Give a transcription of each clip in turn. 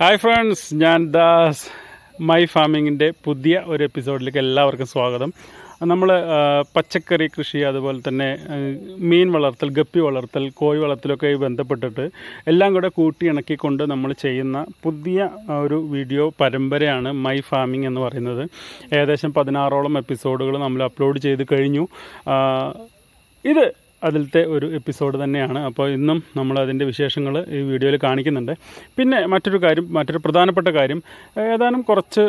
Hi friends ഞാൻ Das. My ഫാമിങ്ങിന്റെ പുതിയ ഒരു എപ്പിസോഡിലേക്ക് എല്ലാവർക്കും സ്വാഗതം. നമ്മൾ പച്ചക്കറി കൃഷി അതുപോലെ തന്നെ മീൻ വളർത്തൽ ഗപ്പി വളർത്തൽ കോഴി വളർത്തലൊക്കെ ബന്ധപ്പെട്ടിട്ട് എല്ലാം കൂടെ കൂട്ടി ഇണക്കിക്കൊണ്ട് നമ്മൾ ചെയ്യുന്ന പുതിയ ഒരു വീഡിയോ പരമ്പരയാണ് മൈ ഫാമിംഗ് എന്ന് പറയുന്നത്. ഏകദേശം പതിനാറോളം എപ്പിസോഡുകൾ നമ്മൾ അപ്ലോഡ് ചെയ്ത് കഴിഞ്ഞു. ഇത് അതിലത്തെ ഒരു എപ്പിസോഡ് തന്നെയാണ്. അപ്പോൾ ഇന്നും നമ്മൾ അതിന്റെ വിശേഷങ്ങൾ ഈ വീഡിയോയിൽ കാണിക്കുന്നുണ്ട്. പിന്നെ മറ്റൊരു കാര്യം മറ്റൊരു പ്രധാനപ്പെട്ട കാര്യം ഏതാനും കുറച്ച്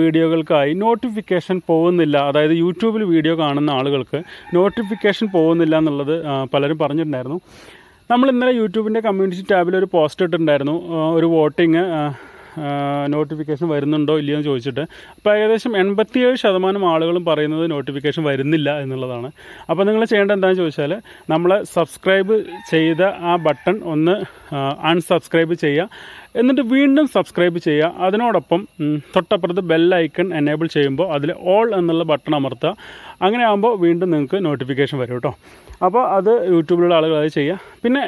വീഡിയോകൾക്കായി നോട്ടിഫിക്കേഷൻ പോകുന്നില്ല. അതായത് യൂട്യൂബിൽ വീഡിയോ കാണുന്ന ആളുകൾക്ക് നോട്ടിഫിക്കേഷൻ പോകുന്നില്ല എന്നുള്ളത് പലരും പറഞ്ഞിട്ടുണ്ടായിരുന്നു. നമ്മൾ ഇന്നലെ യൂട്യൂബിന്റെ കമ്മ്യൂണിറ്റി ടാബിൽ ഒരു പോസ്റ്റ് ഇട്ടിട്ടുണ്ടായിരുന്നു. ഒരു വോട്ടിങ് നോട്ടിഫിക്കേഷൻ വരുന്നുണ്ടോ ഇല്ലയോ എന്ന് ചോദിച്ചിട്ട്. അപ്പോൾ ഏകദേശം എൺപത്തിയേഴ് ശതമാനം ആളുകളും പറയുന്നത് നോട്ടിഫിക്കേഷൻ വരുന്നില്ല എന്നുള്ളതാണ്. അപ്പോൾ നിങ്ങൾ ചെയ്യേണ്ട എന്താണെന്ന് ചോദിച്ചാൽ നമ്മൾ സബ്സ്ക്രൈബ് ചെയ്ത ആ ബട്ടൺ ഒന്ന് അൺസബ്സ്ക്രൈബ് ചെയ്യുക. എന്നിട്ട് വീണ്ടും സബ്സ്ക്രൈബ് ചെയ്യുക. അതിനോടൊപ്പം തൊട്ടപ്പുറത്ത് ബെല്ലൈക്കൺ എനേബിൾ ചെയ്യുമ്പോൾ അതിൽ ഓൾ എന്നുള്ള ബട്ടൺ അമർത്തുക. അങ്ങനെ ആകുമ്പോൾ വീണ്ടും നിങ്ങൾക്ക് നോട്ടിഫിക്കേഷൻ വരും കേട്ടോ. അപ്പോൾ അത് യൂട്യൂബിലുള്ള ആളുകൾ അത് ചെയ്യുക. പിന്നെ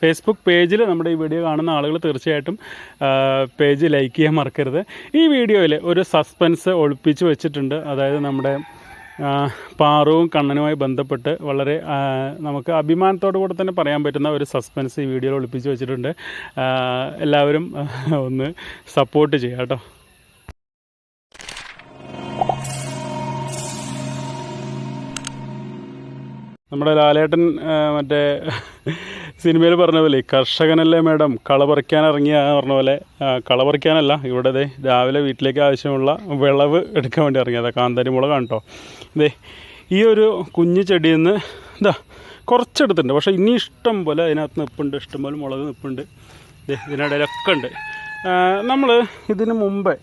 ഫേസ്ബുക്ക് പേജിൽ നമ്മുടെ ഈ വീഡിയോ കാണുന്ന ആളുകൾ തീർച്ചയായിട്ടും പേജ് ലൈക്ക് ചെയ്യാൻ മറക്കരുത്. ഈ വീഡിയോയിൽ ഒരു സസ്പെൻസ് ഒളിപ്പിച്ച് വെച്ചിട്ടുണ്ട്. അതായത് നമ്മുടെ പാറവും കണ്ണനുമായി ബന്ധപ്പെട്ട് വളരെ നമുക്ക് അഭിമാനത്തോടു കൂടെ തന്നെ പറയാൻ പറ്റുന്ന ഒരു സസ്പെൻസ് ഈ വീഡിയോയിൽ ഒളിപ്പിച്ച് വെച്ചിട്ടുണ്ട്. എല്ലാവരും ഒന്ന് സപ്പോർട്ട് ചെയ്യാം കേട്ടോ. നമ്മുടെ ലാലേട്ടൻ മറ്റേ സിനിമയിൽ പറഞ്ഞ പോലെ കർഷകനല്ലേ മേഡം കള പറിക്കാൻ ഇറങ്ങിയ പറഞ്ഞ പോലെ കള പറിക്കാനല്ല ഇവിടെ ദേ രാവിലെ വീട്ടിലേക്ക് ആവശ്യമുള്ള വിളവ് എടുക്കാൻ വേണ്ടി ഇറങ്ങിയതാ. കാന്താരി മുളകാണ് കേട്ടോ ദേ ഈ ഒരു കുഞ്ഞു ചെടിയിൽ നിന്ന് ഇതാ കുറച്ചെടുത്തിട്ടുണ്ട്. പക്ഷേ ഇനി ഇഷ്ടം പോലെ അതിനകത്ത് നിൽപ്പുണ്ട് ഇഷ്ടം പോലെ മുളക് നിൽപ്പുണ്ട് ഇതിനിടയിലൊക്കെ ഉണ്ട്. നമ്മൾ ഇതിന് മുമ്പേ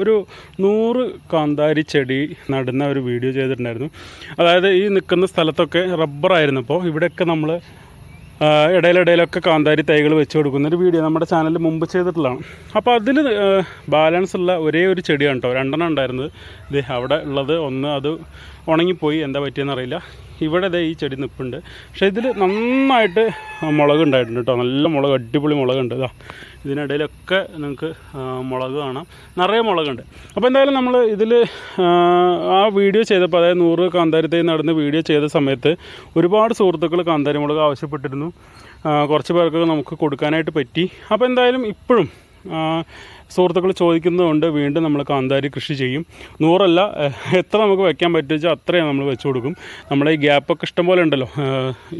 ഒരു നൂറ് കാന്താരി ചെടി നടുന്ന ഒരു വീഡിയോ ചെയ്തിട്ടുണ്ടായിരുന്നു. അതായത് ഈ നിൽക്കുന്ന സ്ഥലത്തൊക്കെ റബ്ബറായിരുന്നപ്പോൾ ഇവിടെയൊക്കെ നമ്മൾ ഇടയിലിടയിലൊക്കെ കാന്താരി തൈകൾ വെച്ച് കൊടുക്കുന്ന ഒരു വീഡിയോ നമ്മുടെ ചാനലിൽ മുമ്പ് ചെയ്തിട്ടുള്ളതാണ്. അപ്പോൾ അതിൽ ബാലൻസ് ഉള്ള ഒരേ ഒരു ചെടിയാണ് കേട്ടോ. രണ്ടെണ്ണം ഉണ്ടായിരുന്നത്. ഇത് അവിടെ ഉള്ളത് ഒന്ന് അത് ഉണങ്ങിപ്പോയി. എന്താ പറ്റിയെന്ന് അറിയില്ല. ഇവിടെ ദേ ഈ ചെടി നിൽപ്പുണ്ട് പക്ഷേ ഇതിൽ നന്നായിട്ട് മുളക് ഉണ്ടായിട്ടുണ്ട് കേട്ടോ നല്ല മുളക് അടിപൊളി മുളകുണ്ട് ഇതാ. ഇതിനിടയിലൊക്കെ നിങ്ങൾക്ക് മുളക് കാണാം. നിറയെ മുളകുണ്ട്. അപ്പോൾ എന്തായാലും നമ്മൾ ഇതിൽ ആ വീഡിയോ ചെയ്തപ്പോൾ അതായത് നൂറ് കാന്താരി തൈ നടന്ന് വീഡിയോ ചെയ്ത സമയത്ത് ഒരുപാട് സുഹൃത്തുക്കൾ കാന്താരി മുളക് ആവശ്യപ്പെട്ടിരുന്നു കുറച്ച് പേർക്ക് നമുക്ക് കൊടുക്കാനായിട്ട് പറ്റി. അപ്പോൾ എന്തായാലും ഇപ്പോഴും സുഹൃത്തുക്കൾ ചോദിക്കുന്നതുകൊണ്ട് വീണ്ടും നമ്മൾ കാന്താരി കൃഷി ചെയ്യും. നൂറല്ല എത്ര നമുക്ക് വെക്കാൻ പറ്റുവെച്ചാൽ അത്രയും നമ്മൾ വെച്ച് കൊടുക്കും. നമ്മുടെ ഈ ഗ്യാപ്പൊക്കെ ഇഷ്ടംപോലെ ഉണ്ടല്ലോ.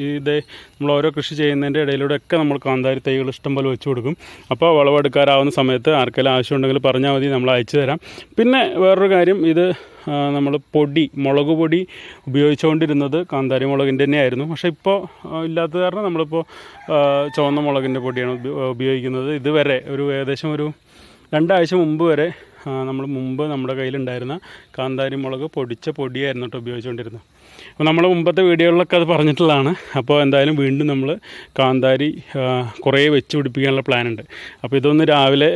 ഈ ഇതേ നമ്മൾ ഓരോ കൃഷി ചെയ്യുന്നതിന്റെ ഇടയിലൂടെ ഒക്കെ നമ്മൾ കാന്താരി തൈകൾ ഇഷ്ടംപോലെ വെച്ച് കൊടുക്കും. അപ്പോൾ വിളവെടുക്കാറാവുന്ന സമയത്ത് ആർക്കെല്ലാം ആവശ്യമുണ്ടെങ്കിൽ പറഞ്ഞാൽ മതി നമ്മൾ അയച്ചു തരാം. പിന്നെ വേറൊരു കാര്യം ഇത് നമ്മൾ പൊടി മുളക് പൊടി ഉപയോഗിച്ചുകൊണ്ടിരുന്നത് കാന്താരി മുളകിന്റെ തന്നെയായിരുന്നു. പക്ഷേ ഇപ്പോൾ ഇല്ലാത്തത് കാരണം നമ്മളിപ്പോൾ ചുവന്ന മുളകിന്റെ പൊടിയാണ് ഉപയോഗിക്കുന്നത്. ഇതുവരെ ഒരു ഏകദേശം ഒരു രണ്ടാഴ്ച മുമ്പ് വരെ നമ്മൾ മുമ്പ് നമ്മുടെ കയ്യിലുണ്ടായിരുന്ന കാന്താരി മുളക് പൊടിച്ച പൊടിയായിരുന്നു കേട്ടോ ഉപയോഗിച്ചുകൊണ്ടിരുന്നത്. അപ്പോൾ നമ്മൾ മുമ്പത്തെ വീഡിയോകളിലൊക്കെ അത് പറഞ്ഞിട്ടുള്ളതാണ്. അപ്പോൾ എന്തായാലും വീണ്ടും നമ്മൾ കാന്താരി കുറേ വെച്ച് പിടിപ്പിക്കാനുള്ള പ്ലാൻ ഉണ്ട് അപ്പോൾ ഇതൊന്ന് രാവിലെ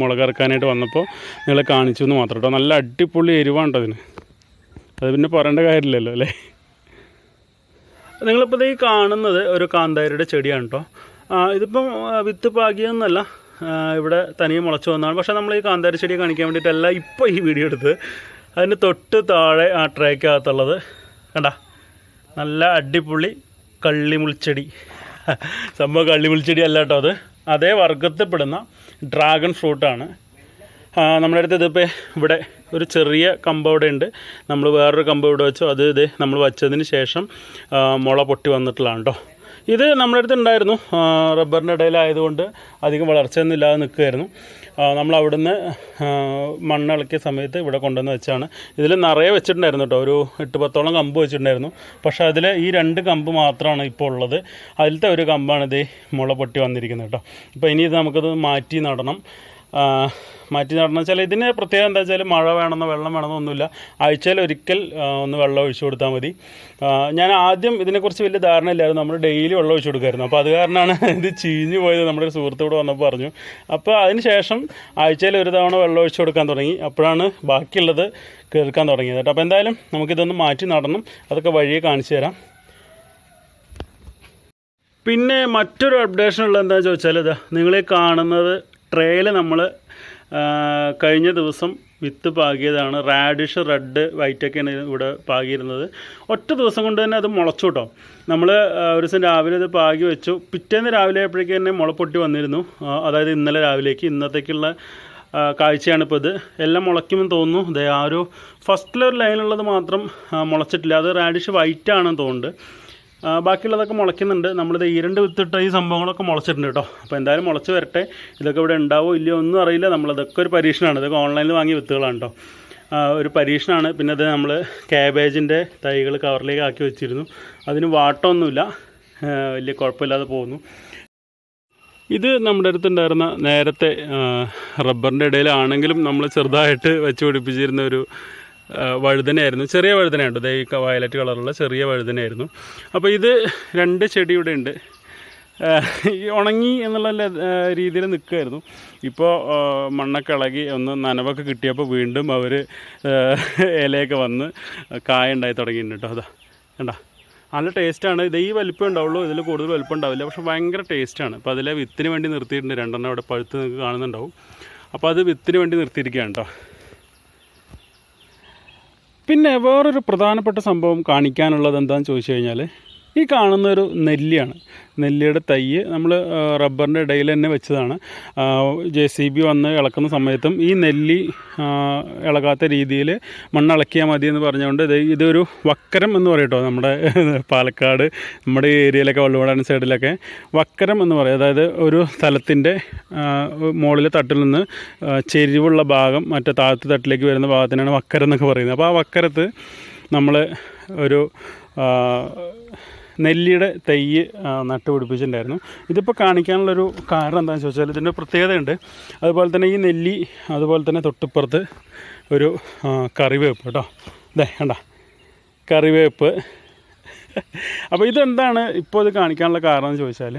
മുളകറക്കാനായിട്ട് വന്നപ്പോൾ നിങ്ങളെ കാണിച്ചു എന്ന് മാത്രം കേട്ടോ. നല്ല അടിപൊളി എരിവാണ് കേട്ടോ അതിന്. അത് പിന്നെ പറയേണ്ട കാര്യമില്ലല്ലോ അല്ലേ? നിങ്ങളിപ്പോൾ ഈ കാണുന്നത് ഒരു കാന്താരിയുടെ ചെടിയാണ് കേട്ടോ. ഇതിപ്പം വിത്ത് പാകിയൊന്നുമല്ല ആ, ഇവിടെ തനിയെ മുളച്ചു വന്നതാണ് പക്ഷേ നമ്മൾ ഈ കാന്താരി ചെടിയെ കാണിക്കാൻ വേണ്ടിയിട്ടല്ല ഇപ്പോൾ ഈ വീഡിയോ എടുത്ത് അതിന് തൊട്ട് താഴെ ആ ട്രേക്കകത്തുള്ളത് കണ്ട? നല്ല അടിപൊളി കള്ളിമുൾച്ചെടി. സംഭവം കള്ളിമുൾച്ചെടി അല്ല കേട്ടോ അത്. അതേ വർഗത്തിൽപ്പെടുന്ന ഡ്രാഗൺ ഫ്രൂട്ടാണ്. നമ്മുടെ അടുത്ത് ഇതിപ്പോൾ ഇവിടെ ഒരു ചെറിയ കമ്പ് അവിടെ ഉണ്ട്. നമ്മൾ വേറൊരു കമ്പ് ഇവിടെ വെച്ചു. അത് ഇത് നമ്മൾ വച്ചതിന് ശേഷം മുള പൊട്ടി വന്നിട്ടുള്ളതാണ് കേട്ടോ. ഇത് നമ്മുടെ അടുത്ത് ഉണ്ടായിരുന്നു. റബ്ബറിന്റെ ഇടയിലായതുകൊണ്ട് അധികം വളർച്ചയൊന്നും ഇല്ലാതെ നിൽക്കുമായിരുന്നു നമ്മൾ അവിടുന്ന് മണ്ണിളക്കിയ സമയത്ത് ഇവിടെ കൊണ്ടുവന്ന് വെച്ചാണ്. ഇതിൽ നിറയെ വെച്ചിട്ടുണ്ടായിരുന്നു കേട്ടോ. ഒരു എട്ട് പത്തോളം കമ്പ് വെച്ചിട്ടുണ്ടായിരുന്നു. പക്ഷേ അതിൽ ഈ രണ്ട് കമ്പ് മാത്രമാണ് ഇപ്പോൾ ഉള്ളത്. അതിലത്തെ ഒരു കമ്പാണ് ഇത് മുള പൊട്ടി വന്നിരിക്കുന്നത് കേട്ടോ. അപ്പോൾ ഇനി ഇത് നമുക്കത് മാറ്റി നടണം. മാറ്റി നടണം വെച്ചാൽ ഇതിന് പ്രത്യേകം എന്താ വെച്ചാൽ മഴ വേണമെന്നോ വെള്ളം വേണമെന്നോ ഒന്നുമില്ല. ആഴ്ചയിൽ ഒരിക്കൽ ഒന്ന് വെള്ളം ഒഴിച്ചു കൊടുത്താൽ മതി. ഞാൻ ആദ്യം ഇതിനെക്കുറിച്ച് വലിയ ധാരണ ഇല്ലായിരുന്നു. നമ്മൾ ഡെയിലി വെള്ളം ഒഴിച്ചു കൊടുക്കുമായിരുന്നു അപ്പോൾ അത് കാരണമാണ് ഇത് ചീഞ്ഞു പോയത് നമ്മുടെ ഒരു സുഹൃത്ത് വന്നപ്പോൾ പറഞ്ഞു. അപ്പോൾ അതിന് ശേഷം ആഴ്ചയിൽ ഒരു തവണ വെള്ളം ഒഴിച്ചു കൊടുക്കാൻ തുടങ്ങി. അപ്പോഴാണ് ബാക്കിയുള്ളത് കേൾക്കാൻ തുടങ്ങിയത് കേട്ടോ. അപ്പോൾ എന്തായാലും നമുക്കിതൊന്ന് മാറ്റി നടണം. അതൊക്കെ വഴിയെ കാണിച്ചു തരാം. പിന്നെ മറ്റൊരു അപ്ഡേഷൻ എന്താണെന്ന് ചോദിച്ചാൽ ഇതാ നിങ്ങളീ കാണുന്നത് ട്രേയിൽ നമ്മൾ കഴിഞ്ഞ ദിവസം വിത്ത് പാകിയതാണ്. റാഡിഷ് റെഡ് വൈറ്റൊക്കെയാണ് ഇവിടെ പാകിയിരുന്നത്. ഒറ്റ ദിവസം കൊണ്ട് തന്നെ അത് മുളച്ചു കേട്ടോ നമ്മൾ ഒരു ദിവസം രാവിലെ അത് പാകി വെച്ചു. പിറ്റേന്ന് രാവിലെ ആയപ്പോഴേക്കും തന്നെ മുള പൊട്ടി വന്നിരുന്നു. അതായത് ഇന്നലെ രാവിലേക്ക്. ഇന്നത്തേക്കുള്ള കാഴ്ചയാണ് ഇപ്പോൾ ഇത്. എല്ലാം മുളയ്ക്കുമെന്ന് തോന്നുന്നു. ദേ ആ ഒരു ഫസ്റ്റിലെ ഒരു ലൈനുള്ളത് മാത്രം മുളച്ചിട്ടില്ല. അത് റാഡിഷ് വൈറ്റ് ആണെന്ന് തോന്നുന്നുണ്ട്. ബാക്കിയുള്ളതൊക്കെ മുളയ്ക്കുന്നുണ്ട്. നമ്മളിത് ഈരണ്ട് രണ്ട് വിത്തിട്ട ഈ സംഭവങ്ങളൊക്കെ മുളച്ചിട്ടുണ്ട് കേട്ടോ. അപ്പോൾ എന്തായാലും മുളച്ച് വരട്ടെ. ഇതൊക്കെ ഇവിടെ ഉണ്ടാവോ ഇല്ലയോ ഒന്നും അറിയില്ല. നമ്മളതൊക്കെ ഒരു പരീക്ഷണമാണ് ഇതൊക്കെ ഓൺലൈനിൽ വാങ്ങിയ വിത്തുകളാണ് കേട്ടോ. ഒരു പരീക്ഷണമാണ് പിന്നെ അത് നമ്മൾ ക്യാബേജിന്റെ തൈകൾ കവറിലേക്ക് ആക്കി വെച്ചിരുന്നു. അതിന് വാട്ടമൊന്നുമില്ല വലിയ കുഴപ്പമില്ലാതെ പോകുന്നു. ഇത് നമ്മുടെ അടുത്തുണ്ടായിരുന്ന നേരത്തെ റബ്ബറിന്റെ ഇടയിലാണെങ്കിലും നമ്മൾ ചെറുതായിട്ട് വെച്ച് പിടിപ്പിച്ചിരുന്ന ഒരു വഴുതനയായിരുന്നു. ചെറിയ വഴുതനയുണ്ട്. ദേ വയലറ്റ് കളറുള്ള ചെറിയ വഴുതനയായിരുന്നു. അപ്പോൾ ഇത് രണ്ട് ചെടി ഇവിടെ ഉണ്ട് ഉണങ്ങി എന്നുള്ള രീതിയിൽ നിൽക്കുമായിരുന്നു ഇപ്പോൾ മണ്ണൊക്കെ ഇളകി ഒന്ന് നനവൊക്കെ കിട്ടിയപ്പോൾ വീണ്ടും അവർ ഇലയൊക്കെ വന്ന് കായ ഉണ്ടായി തുടങ്ങിയിട്ടുണ്ട് കേട്ടോ. അതാ കണ്ടാ? നല്ല ടേസ്റ്റാണ് ഇത് ഈ വലിപ്പം ഉണ്ടാവുള്ളൂ. ഇതിൽ കൂടുതൽ വലിപ്പം ഉണ്ടാവില്ല. പക്ഷെ ഭയങ്കര ടേസ്റ്റാണ് അപ്പോൾ അതിലെ വിത്തിന് വേണ്ടി നിർത്തിയിട്ടുണ്ട്. രണ്ടെണ്ണം അവിടെ പഴുത്ത് നിങ്ങൾക്ക് കാണുന്നുണ്ടാവും. അപ്പോൾ അത് വിത്തിന് വേണ്ടി നിർത്തിയിരിക്കുകയാണ് കേട്ടോ. പിന്നെ വേറൊരു പ്രധാനപ്പെട്ട സംഭവം കാണിക്കാനുള്ളത് എന്താണെന്ന് ചോദിച്ചു കഴിഞ്ഞാൽ ഈ കാണുന്ന ഒരു നെല്ലിയാണ്. നെല്ലിയുടെ തൈ നമ്മൾ റബ്ബറിന്റെ ഇടയിൽ തന്നെ വെച്ചതാണ്. ജെ സി ബി വന്ന് ഇളക്കുന്ന സമയത്തും ഈ നെല്ലി ഇളകാത്ത രീതിയിൽ മണ്ണ് ഇളക്കിയാൽ മതി എന്ന് പറഞ്ഞുകൊണ്ട് ഇത് ഇതൊരു വക്കരം എന്ന് പറയട്ടോ നമ്മുടെ പാലക്കാട് നമ്മുടെ ഏരിയയിലൊക്കെ വള്ളുവടാൻ സൈഡിലൊക്കെ. വക്കരം എന്ന് പറയും. അതായത് ഒരു സ്ഥലത്തിന്റെ മുകളിലെ തട്ടിൽ നിന്ന് ചെരിവുള്ള ഭാഗം മറ്റേ താഴത്തെ തട്ടിലേക്ക് വരുന്ന ഭാഗത്തിനാണ് വക്കരം എന്നൊക്കെ പറയുന്നത്. അപ്പോൾ ആ വക്കരത്ത് നമ്മൾ ഒരു നെല്ലിയുടെ തൈ നട്ടുപിടിപ്പിച്ചിട്ടുണ്ടായിരുന്നു ഇതിപ്പോൾ കാണിക്കാനുള്ളൊരു കാരണം എന്താണെന്ന് ചോദിച്ചാൽ ഇതിന്റെ പ്രത്യേകതയുണ്ട്. അതുപോലെ തന്നെ ഈ നെല്ലി അതുപോലെ തന്നെ തൊട്ടിപ്പുറത്ത് ഒരു കറിവേപ്പ് കേട്ടോ. ഇതേ കണ്ട. കറിവേപ്പ്. അപ്പോൾ ഇതെന്താണ് ഇപ്പോൾ ഇത് കാണിക്കാനുള്ള കാരണം എന്ന് ചോദിച്ചാൽ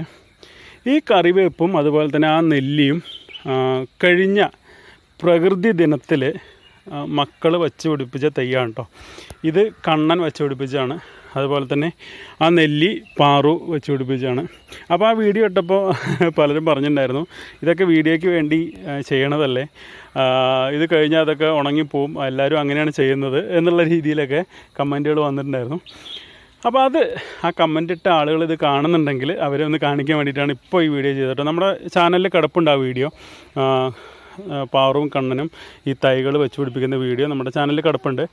ഈ കറിവേപ്പും അതുപോലെ തന്നെ ആ നെല്ലിയും കഴിഞ്ഞ പ്രകൃതി ദിനത്തിൽ മക്കൾ വെച്ച് പിടിപ്പിച്ച തെയ്യാണ് കേട്ടോ ഇത് കണ്ണൻ വെച്ച് പിടിപ്പിച്ചാണ് അതുപോലെ തന്നെ ആ നെല്ലി പാറു വെച്ച് പിടിപ്പിച്ചാണ് അപ്പോൾ ആ വീഡിയോ ഇട്ടപ്പോൾ പലരും പറഞ്ഞിട്ടുണ്ടായിരുന്നു ഇതൊക്കെ വീഡിയോയ്ക്ക് വേണ്ടി ചെയ്യണതല്ലേ? ഇത് കഴിഞ്ഞാൽ അതൊക്കെ ഉണങ്ങിപ്പോവും എല്ലാവരും അങ്ങനെയാണ് ചെയ്യുന്നത് എന്നുള്ള രീതിയിലൊക്കെ കമന്റുകൾ വന്നിട്ടുണ്ടായിരുന്നു. അപ്പോൾ അത് ആ കമന്റ് ഇട്ട ആളുകൾ ഇത് കാണുന്നുണ്ടെങ്കിൽ അവരെ ഒന്ന് കാണിക്കാൻ വേണ്ടിയിട്ടാണ് ഇപ്പോൾ ഈ വീഡിയോ ചെയ്തിട്ട് നമ്മുടെ ചാനലിൽ കിടപ്പുണ്ട് ആ വീഡിയോ. പാറും കണ്ണനും ഈ തൈകൾ വെച്ച് പിടിപ്പിക്കുന്ന വീഡിയോ നമ്മുടെ ചാനലിൽ കിടപ്പുണ്ട്.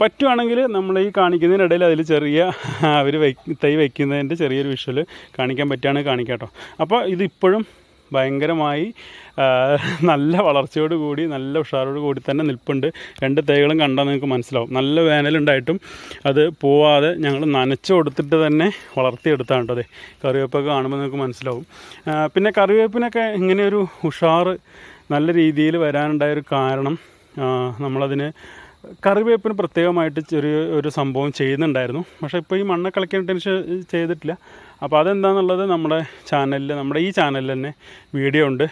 പറ്റുവാണെങ്കിൽ നമ്മൾ ഈ കാണിക്കുന്നതിനിടയിൽ അതിൽ ചെറിയ അവർ തൈ വയ്ക്കുന്നതിന്റെ ചെറിയൊരു വിഷ്വൽ കാണിക്കാൻ പറ്റുകയാണെങ്കിൽ കാണിക്കാം കേട്ടോ അപ്പോൾ ഇതിപ്പോഴും ഭയങ്കരമായി നല്ല വളർച്ചയോട് കൂടി നല്ല ഉഷാറോട് കൂടി തന്നെ നിൽപ്പുണ്ട്. രണ്ട് തൈകളും കണ്ടാൽ നിങ്ങൾക്ക് മനസ്സിലാവും. നല്ല വേനലുണ്ടായിട്ടും അത് പോവാതെ ഞങ്ങൾ നനച്ചു കൊടുത്തിട്ട് തന്നെ വളർത്തിയെടുത്താണ് കേട്ടോ അതെ. കറിവേപ്പൊക്കെ കാണുമ്പോൾ നിങ്ങൾക്ക് മനസ്സിലാവും. പിന്നെ കറിവേപ്പിനൊക്കെ ഇങ്ങനെയൊരു ഉഷാറ് നല്ല രീതിയിൽ വരാനുണ്ടായൊരു കാരണം നമ്മളതിന് കറിവേപ്പിന് പ്രത്യേകമായിട്ട് ചെറിയ ഒരു സംഭവം ചെയ്യുന്നുണ്ടായിരുന്നു. പക്ഷേ ഇപ്പോൾ ഈ മണ്ണ് കളിക്കാൻ ചെയ്തിട്ടില്ല. അപ്പോൾ അതെന്താണെന്നുള്ളത് നമ്മുടെ ചാനലിൽ നമ്മുടെ ഈ ചാനലിൽ തന്നെ വീഡിയോ ഉണ്ട്.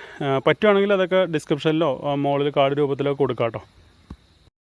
പറ്റുവാണെങ്കിൽ അതൊക്കെ ഡിസ്ക്രിപ്ഷനിലോ മുകളിൽ കാർഡ് രൂപത്തിലോ കൊടുക്കാം കേട്ടോ